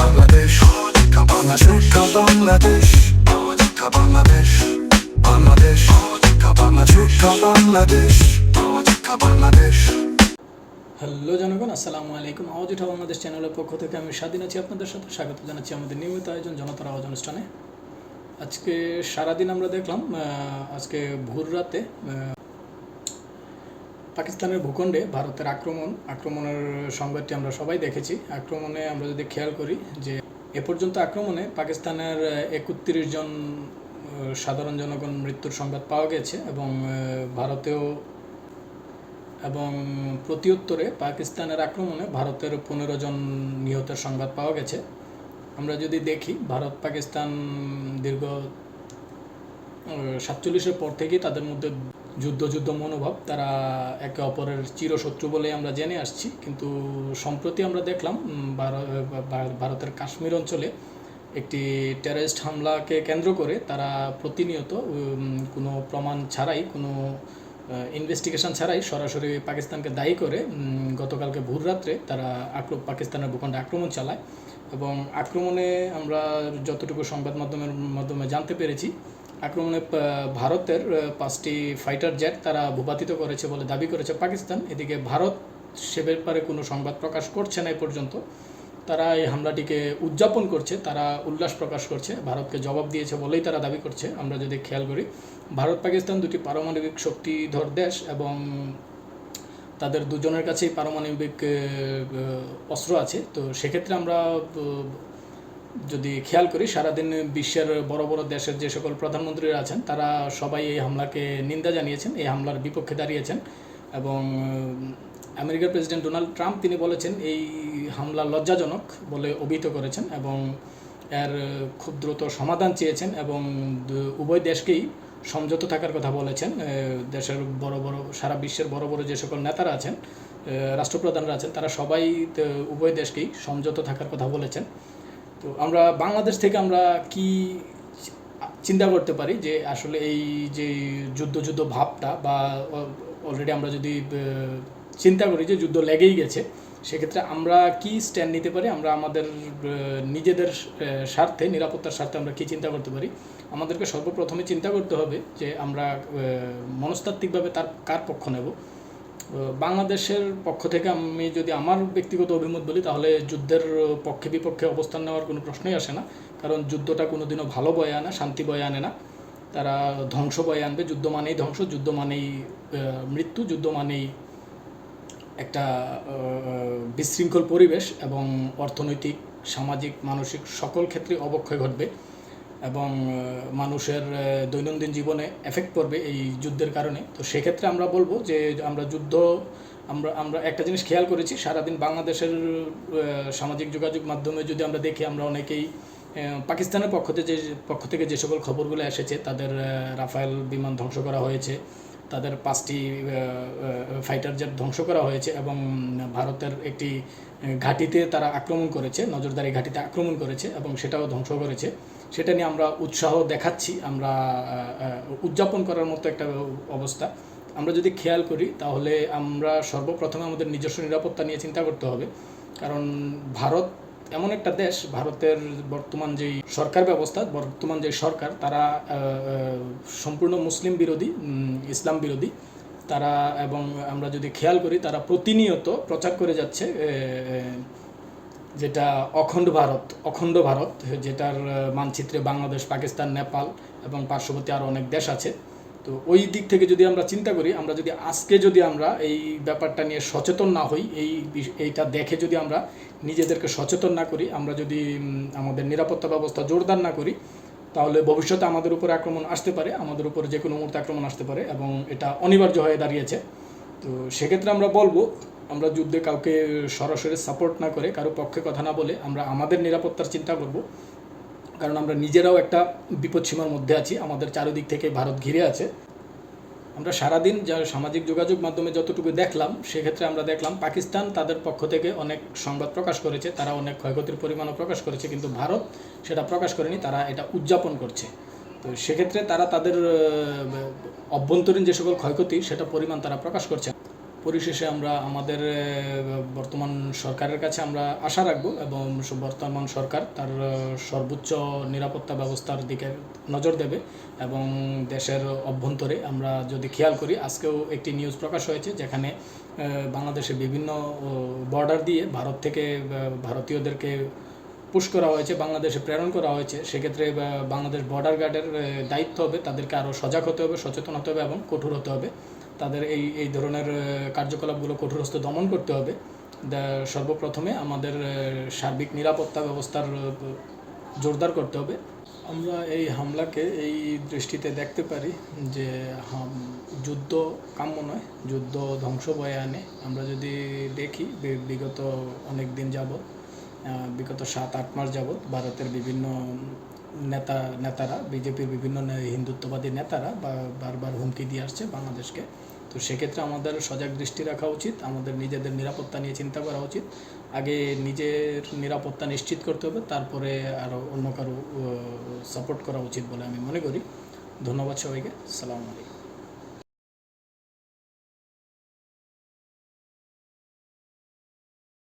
বাংলাদেশ সহযোগিতা বাংলাদেশ সহযোগিতা বাংলাদেশ সহযোগিতা বাংলাদেশ বাংলাদেশ সহযোগিতা বাংলাদেশ বাংলাদেশ সহযোগিতা বাংলাদেশ হ্যালো জনগণ আসসালামু আলাইকুম আওয়াজ উঠা বাংলাদেশ চ্যানেলের পক্ষ থেকে আমি স্বাধীন আছি আপনাদের সাথে। স্বাগত জানাচ্ছি আমাদের নিয়মিত আয়োজন জনতার আওয়াজ অনুষ্ঠানে। আজকে সারাদিন আমরা দেখলাম আজকে ভোর রাতে পাকিস্তানের ভূখণ্ডে ভারতের আক্রমণ, আক্রমণের সংবাদটি আমরা সবাই দেখেছি। আক্রমণে আমরা যদি খেয়াল করি যে এ পর্যন্ত আক্রমণে পাকিস্তানের একত্রিশ জন সাধারণ জনগণ মৃত্যুর সংবাদ পাওয়া গেছে এবং ভারতেও এবং প্রত্যুত্তরে পাকিস্তানের আক্রমণে ভারতের পনেরো জন নিহতের সংবাদ পাওয়া গেছে। আমরা যদি দেখি, ভারত, পাকিস্তান দীর্ঘ সাতচল্লিশের পর থেকেই তাদের মধ্যে যুদ্ধ যুদ্ধ মনোভাব, তারা একে অপরের চিরশত্রু বলে আমরা জেনে আসছি। কিন্তু সম্প্রতি আমরা দেখলাম ভারতের কাশ্মীর অঞ্চলে একটি টেররিস্ট হামলাকে কেন্দ্র করে তারা প্রতিনিয়ত কোনো প্রমাণ ছাড়াই, কোনো ইনভেস্টিগেশন ছাড়াই সরাসরি পাকিস্তানকে দায়ী করে গতকালকে ভোর রাত্রে তারা আক্রম, পাকিস্তানের ভূখণ্ডে আক্রমণ চালায়। এবং আক্রমণে আমরা যতটুকু সংবাদ মাধ্যমের মাধ্যমে জানতে পেরেছি আক্রমণে ভারতের পাঁচটি ফাইটার জেট তারা ভূপাতিত করেছে বলে দাবি করেছে পাকিস্তান। এদিকে ভারত সে ব্যাপারে কোনো সংবাদ প্রকাশ করছে না এ পর্যন্ত। তারা এই হামলাটিকে উদযাপন করছে, তারা উল্লাস প্রকাশ করছে, ভারতকে জবাব দিয়েছে বলেই তারা দাবি করছে। আমরা যদি খেয়াল করি, ভারত, পাকিস্তান দুটি পারমাণবিক শক্তিধর দেশ এবং তাদের দুজনের কাছেই পারমাণবিক অস্ত্র আছে। তো সেক্ষেত্রে আমরা যদি খেয়াল করি, সারাদিন বিশ্বের বড় বড় দেশের যে সকল প্রধানমন্ত্রীরা আছেন, তারা সবাই এই হামলাকে নিন্দা জানিয়েছেন, এই হামলার বিপক্ষে দাঁড়িয়েছেন এবং আমেরিকার প্রেসিডেন্ট ডোনাল্ড ট্রাম্প তিনি বলেছেন, এই হামলা লজ্জাজনক বলে অভিহিত করেছেন এবং এর খুব দ্রুত সমাধান চেয়েছেন এবং উভয় দেশকেই সমঝোতা থাকার কথা বলেছেন। দেশের বড় বড়, সারা বিশ্বের বড় বড় যে সকল নেতারা আছেন রাষ্ট্রপ্রধানরা আছেন, তারা সবাই উভয় দেশকেই সমঝোতা থাকার কথা বলেছেন। তো আমরা বাংলাদেশ থেকে আমরা কি চিন্তা করতে পারি যে আসলে এই যে যুদ্ধ যুদ্ধ ভাবটা বা অলরেডি আমরা যদি চিন্তা করি যে যুদ্ধ লেগেই গেছে, সেক্ষেত্রে আমরা কি স্ট্যান্ড নিতে পারি? আমরা আমাদের নিজেদের স্বার্থে, নিরাপত্তার স্বার্থে আমরা কি চিন্তা করতে পারি? আমাদেরকে সর্বপ্রথমে চিন্তা করতে হবে যে আমরা মনস্তাত্ত্বিকভাবে তার কার পক্ষ নেব? বাংলাদেশের পক্ষ থেকে আমি যদি আমার ব্যক্তিগত অভিমত বলি, তাহলে যুদ্ধের পক্ষে বিপক্ষে অবস্থান নেওয়ার কোনো প্রশ্নই আসে না। কারণ যুদ্ধটা কোনোদিনও ভালো বয়ে আনে, শান্তি বয়ে আনে না। তারা ধ্বংস বয়ে আনবে। যুদ্ধ মানেই ধ্বংস, যুদ্ধ মানেই মৃত্যু, যুদ্ধ মানেই একটা বিশৃঙ্খল পরিবেশ এবং অর্থনৈতিক, সামাজিক, মানসিক সকল ক্ষেত্রে অবক্ষয় ঘটবে। এবং মানুষের দৈনন্দিন জীবনে এফেক্ট পড়বে এই যুদ্ধের কারণে। তো সেক্ষেত্রে আমরা বলব যে, আমরা যুদ্ধ, আমরা আমরা একটা জিনিস খেয়াল করেছি, সারাদিন বাংলাদেশের সামাজিক যোগাযোগ মাধ্যমে যদি আমরা দেখি, আমরা অনেকেই পাকিস্তানের পক্ষ থেকে যে, পক্ষ থেকে যে সকল খবরগুলো এসেছে, তাদের রাফায়েল বিমান ধ্বংস করা হয়েছে তাদের পাঁচটি ফাইটার জেট ধ্বংস করা হয়েছে এবং ভারতের একটি ঘাঁটিতে তারা আক্রমণ করেছে, নজরদারি ঘাঁটিতে আক্রমণ করেছে এবং সেটাও ধ্বংস করেছে। সেটা নিয়ে আমরা উৎসাহ দেখাচ্ছি, আমরা উদযাপন করার মতো একটা অবস্থা। আমরা যদি খেয়াল করি, তাহলে আমরা সর্বপ্রথমে আমাদের নিজস্ব নিরাপত্তা নিয়ে চিন্তা করতে হবে। কারণ ভারত এমন একটা দেশ, ভারতের বর্তমান যেই সরকার ব্যবস্থা, বর্তমান যে সরকার, তারা সম্পূর্ণ মুসলিম বিরোধী ইসলাম বিরোধী। তারা এবং আমরা যদি খেয়াল করি, তারা প্রতিনিয়ত প্রচার করে যাচ্ছে যেটা অখণ্ড ভারত অখণ্ড ভারত, যেটার মানচিত্রে বাংলাদেশ, পাকিস্তান, নেপাল এবং পার্শ্ববর্তী আরও অনেক দেশ আছে। তো ওই দিক থেকে যদি আমরা চিন্তা করি, আমরা যদি আজকে যদি আমরা এই ব্যাপারটা নিয়ে সচেতন না হই, এই এইটা দেখে যদি আমরা নিজেদেরকে সচেতন না করি, আমরা যদি আমাদের নিরাপত্তা ব্যবস্থা জোরদার না করি, তাহলে ভবিষ্যতে আমাদের উপরে আক্রমণ আসতে পারে, আমাদের উপরে যে কোনো মুহূর্তে আক্রমণ আসতে পারে এবং এটা অনিবার্য হয়ে দাঁড়িয়েছে। তো সেক্ষেত্রে আমরা বলব, আমরা যুদ্ধে কাউকে সরাসরি সাপোর্ট না করে, কারও পক্ষে কথা না বলে আমরা আমাদের নিরাপত্তার চিন্তা করব। কারণ আমরা নিজেরাও একটা বিপদসীমার মধ্যে আছি, আমাদের চারিদিক থেকে ভারত ঘিরে আছে। আমরা সারাদিন যা সামাজিক যোগাযোগ মাধ্যমে যতটুকু দেখলাম, সেক্ষেত্রে আমরা দেখলাম পাকিস্তান তাদের পক্ষ থেকে অনেক সংবাদ প্রকাশ করেছে, তারা অনেক ক্ষয়ক্ষতির পরিমাণও প্রকাশ করেছে, কিন্তু ভারত সেটা প্রকাশ করেনি, তারা এটা উদযাপন করছে। তো সেক্ষেত্রে তারা তাদের অভ্যন্তরীণ যে সকল ক্ষয়ক্ষতি, সেটা পরিমাণ তারা প্রকাশ করছে। পরিশেষে আমরা আমাদের বর্তমান সরকারের কাছে আমরা আশা রাখব এবং বর্তমান সরকার তার সর্বোচ্চ নিরাপত্তা ব্যবস্থার দিকে নজর দেবে এবং দেশের অভ্যন্তরে আমরা যদি খেয়াল করি, আজকেও একটি নিউজ প্রকাশ হয়েছে যেখানে বাংলাদেশে বিভিন্ন বর্ডার দিয়ে ভারত থেকে ভারতীয়দেরকে পুশ করা হয়েছে, বাংলাদেশে প্রেরণ করা হয়েছে। সেক্ষেত্রে বাংলাদেশ বর্ডার গার্ডের দায়িত্ব হবে, তাদেরকে আরও সজাগ হতে হবে, সচেতন হতে হবে এবং কঠোর হতে হবে। তাদের এই এই ধরনের কার্যকলাপগুলো কঠোরস্থ দমন করতে হবে। সর্বপ্রথমে আমাদের সার্বিক নিরাপত্তা ব্যবস্থার জোরদার করতে হবে। আমরা এই হামলাকে এই দৃষ্টিতে দেখতে পারি যে যুদ্ধ কাম্য নয়, যুদ্ধ ধ্বংস বয়ে আনে আমরা যদি দেখি বিগত অনেক দিন যাবৎ বিগত সাত, আট মাস যাবৎ ভারতের বিভিন্ন নেতা, নেতারা, বিজেপির বিভিন্ন হিন্দুত্ববাদী নেতারা বারবার হুমকি দিয়ে আসছে বাংলাদেশকে। তো সেক্ষেত্রে আমাদের সজাগ দৃষ্টি রাখা উচিত, আমাদের নিজেদের নিরাপত্তা নিয়ে চিন্তা করা উচিত। আগে নিজের নিরাপত্তা নিশ্চিত করতে হবে, তারপরে আরও অন্য কারও সাপোর্ট করা উচিত বলে আমি মনে করি। ধন্যবাদ সবাইকে। সালাম আলাইকুম।